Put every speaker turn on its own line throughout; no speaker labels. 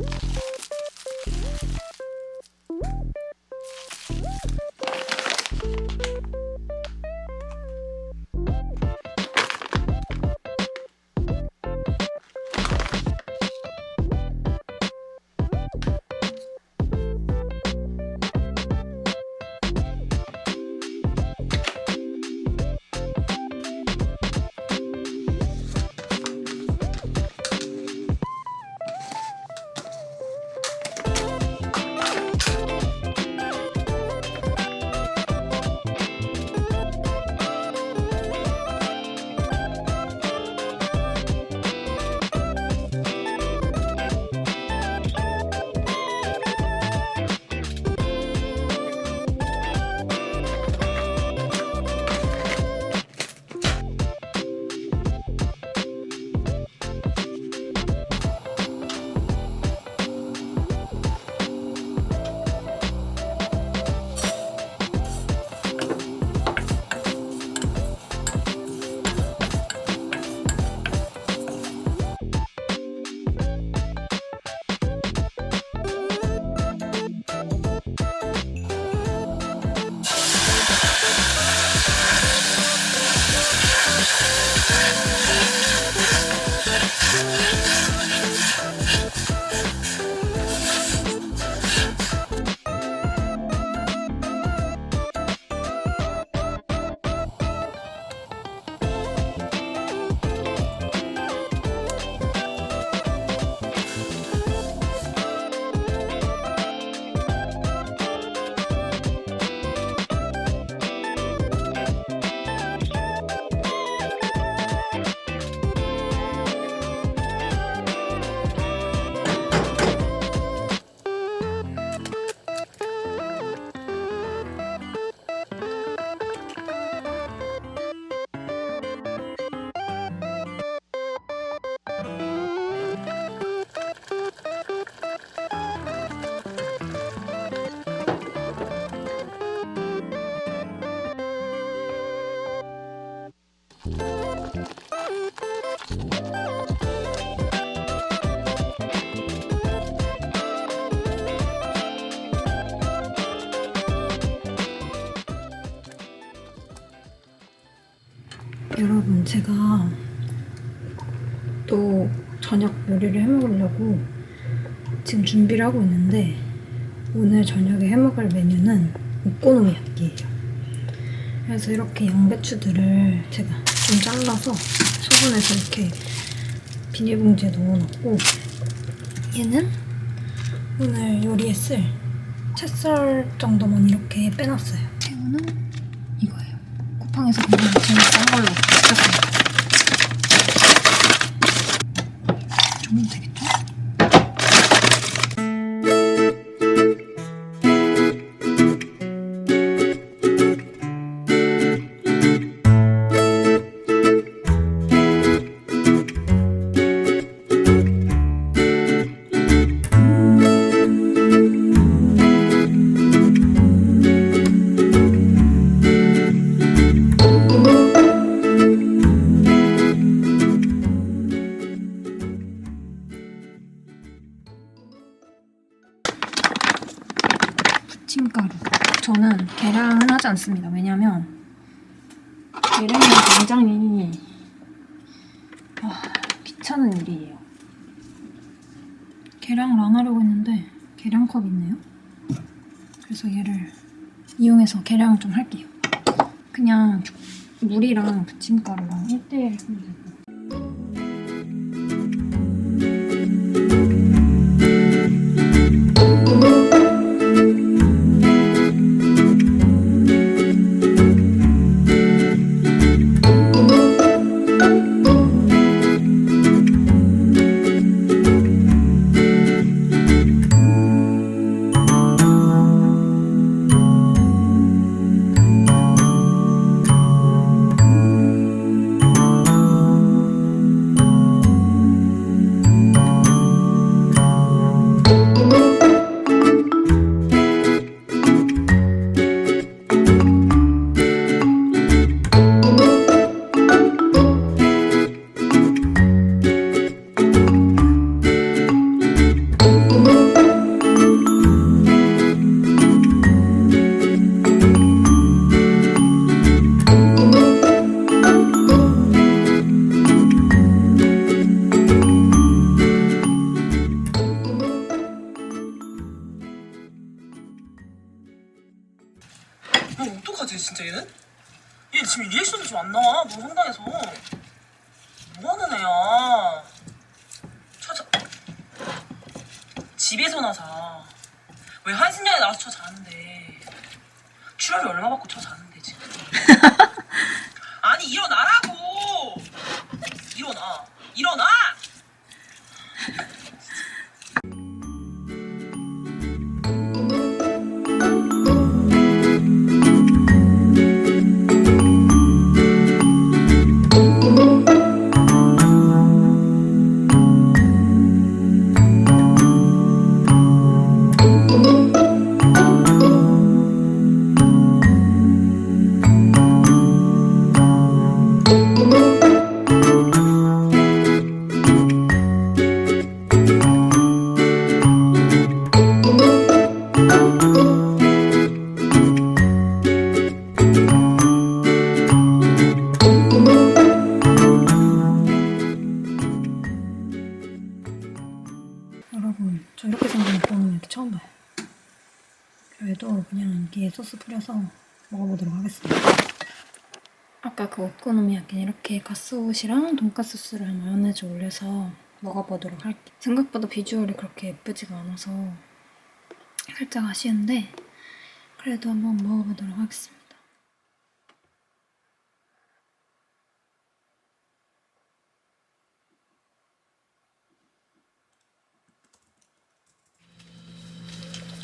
여 제가 또 저녁 요리를 해 먹으려고 지금 준비를 하고 있는데 오늘 저녁에 해 먹을 메뉴는 오코노미야끼예요. 그래서 이렇게 양배추들을 제가 좀 잘라서 소분해서 이렇게 비닐봉지에 넣어놨고 얘는 오늘 요리에 쓸 채썰 정도만 이렇게 빼놨어요. 이거예요. 쿠팡에서 그냥 제일 싼 걸로 시켰습니다.
출혈이 얼마 받고 쳐 자는데 지금?
아까 그 오코노미야끼 이렇게 가스옷이랑 돈가스 소스를 마요네즈 올려서 먹어보도록 할게요. 생각보다 비주얼이 그렇게 예쁘지가 않아서 살짝 아쉬운데 그래도 한번 먹어보도록 하겠습니다.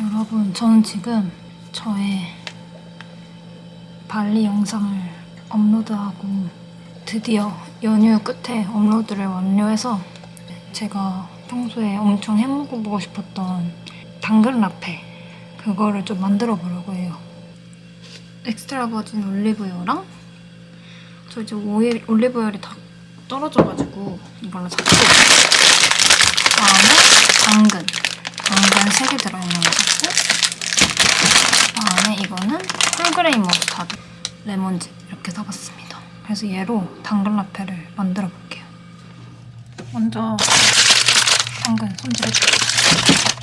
여러분, 저는 지금 저의 발리 영상을 업로드하고 드디어 연휴 끝에 업로드를 완료해서 제가 평소에 엄청 해먹어보고 싶었던 당근 라페 그거를 좀 만들어 보려고 해요. 엑스트라 버진 올리브유랑 저 이제 오일, 올리브유이 다 떨어져가지고 이걸로 섞고 그다음에 당근 당근 3개 들어있는 거 같고 그다음에 이거는 홀그레인 머스타드 레몬즙 이렇게 사봤습니다. 그래서 얘로 당근 라페를 만들어 볼게요. 먼저 당근 손질해줄게요.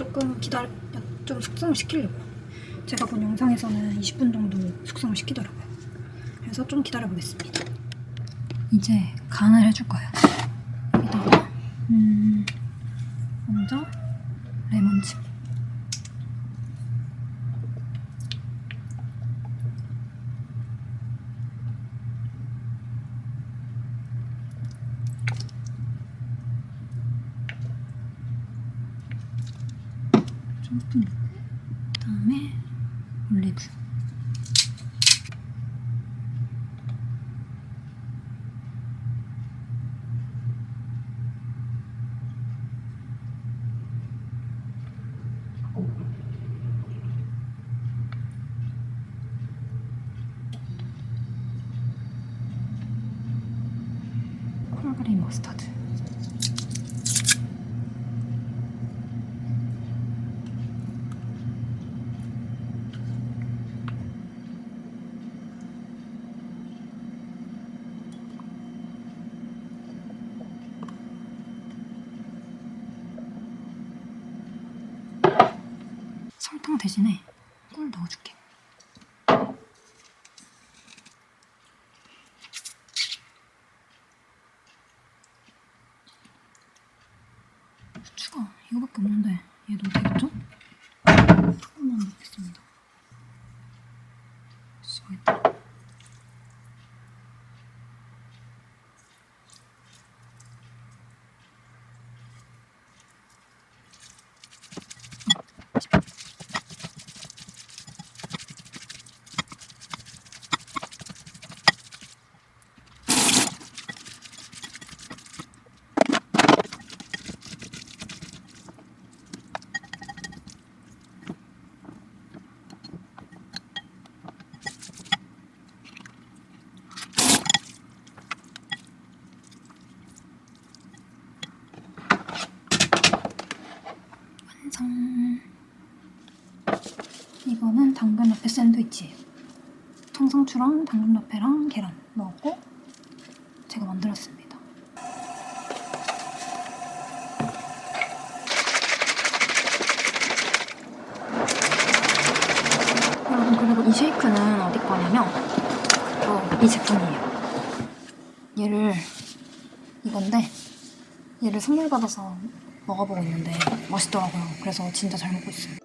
조금 기다려 좀 숙성을 시키려고. 제가 본 영상에서는 20분 정도 숙성을 시키더라고요. 그래서 좀 기다려 보겠습니다. 이제 간을 해줄 거예요. 여기다가. 음 먼저 레몬즙 조금 넣고 그 다음에 올리브 대신에 청상추랑 당근 라페랑 계란 넣었고 제가 만들었습니다. 여러분 그리고 이 쉐이크는 어디 거냐면 어, 이 제품이에요. 얘를 이건데 얘를 선물 받아서 먹어보고 있는데 맛있더라고요. 그래서 진짜 잘 먹고 있어요.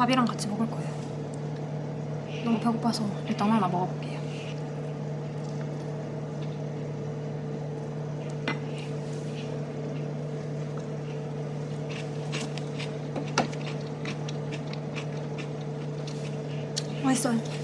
밥이랑 같이 먹을 거예요. 너무 배고파서 일단 하나 먹어볼게요. 맛있어요.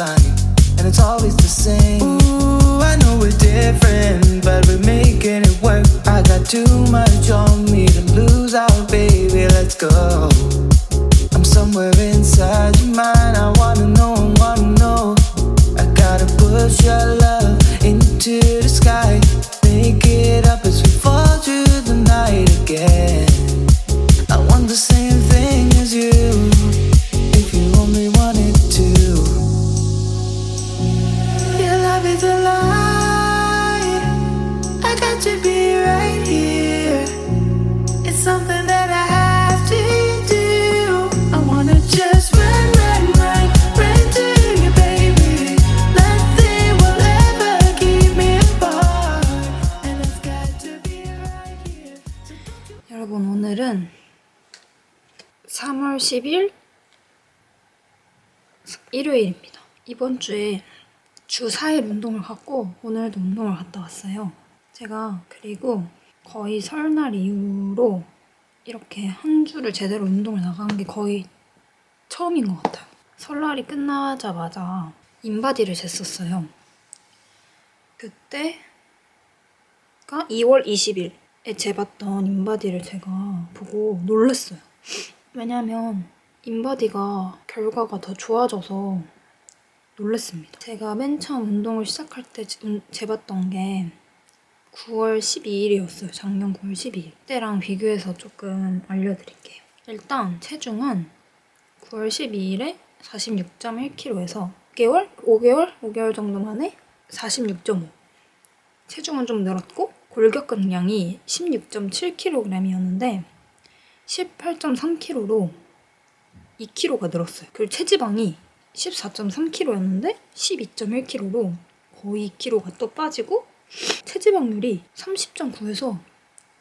And it's always the same. Ooh, I know we're different, but we're making it work. I got too much on me to lose out, baby. Let's go. I'm somewhere inside your mind. I wanna know, I wanna know. I gotta push your love
3월 10일 일요일입니다. 이번 주에 주 4일 운동을 갔고 오늘도 운동을 갔다 왔어요. 제가 그리고 거의 설날 이후로 이렇게 한 주를 제대로 운동을 나간 게 거의 처음인 것 같아요. 설날이 끝나자마자 인바디를 쟀었어요. 그때가 2월 20일에 재봤던 인바디를 제가 보고 놀랐어요. 왜냐면 인바디가 결과가 더 좋아져서 놀랐습니다. 제가 맨 처음 운동을 시작할 때 운- 재봤던 게 9월 12일이었어요. 작년 9월 12일. 때랑 비교해서 조금 알려드릴게요. 일단 체중은 9월 12일에 46.1kg에서 5개월? 5개월? 5개월 정도 만에 46.5. 체중은 좀 늘었고 골격근량이 16.7kg이었는데 18.3kg로 2kg가 늘었어요. 그리고 체지방이 14.3kg였는데 12.1kg로 거의 2kg가 또 빠지고 체지방률이 30.9에서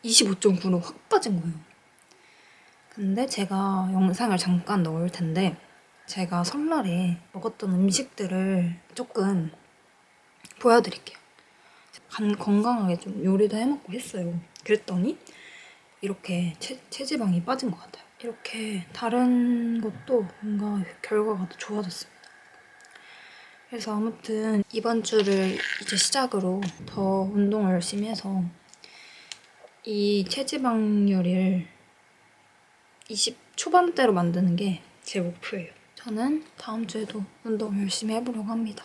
25.9로 확 빠진 거예요. 근데 제가 영상을 잠깐 넣을 텐데 제가 설날에 먹었던 음식들을 조금 보여드릴게요. 간, 건강하게 좀 요리도 해먹고 했어요. 그랬더니 이렇게 체, 체지방이 빠진 것 같아요. 이렇게 다른 것도 뭔가 결과가 더 좋아졌습니다. 그래서 아무튼 이번 주를 이제 시작으로 더 운동을 열심히 해서 이 체지방률을 20 초반대로 만드는 게 제 목표예요. 저는 다음 주에도 운동 열심히 해보려고 합니다.